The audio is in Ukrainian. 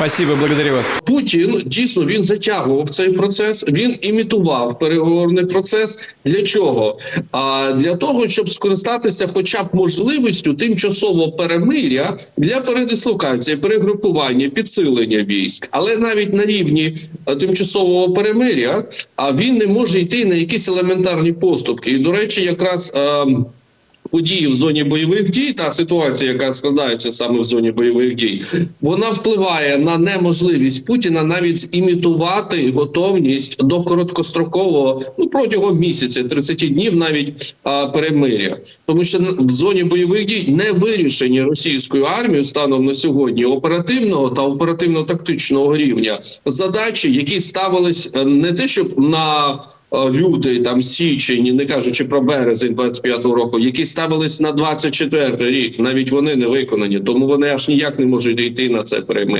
Спасибо, благодарю вас. Путін дійсно він затягував цей процес. Він імітував переговорний процес. Для чого? А для того, щоб скористатися, хоча б можливістю тимчасового перемиря для передислокації, перегрупування, підсилення військ, але навіть на рівні е, тимчасового перемиря, а він не може йти на якісь елементарні поступки. І до речі, якраз. ем, події в зоні бойових дій, та ситуація, яка складається саме в зоні бойових дій, вона впливає на неможливість Путіна навіть зімітувати готовність до короткострокового, ну протягом місяця, 30 днів, навіть а, перемиря, тому що в зоні бойових дій не вирішені російською армією станом на сьогодні оперативного та оперативно-тактичного рівня задачі, які ставились е, не те, щоб на лютий, там січень, не кажучи про березень 25-го року, які ставились на 24-й рік, навіть вони не виконані, тому вони аж ніяк не можуть йти на це перемир'я.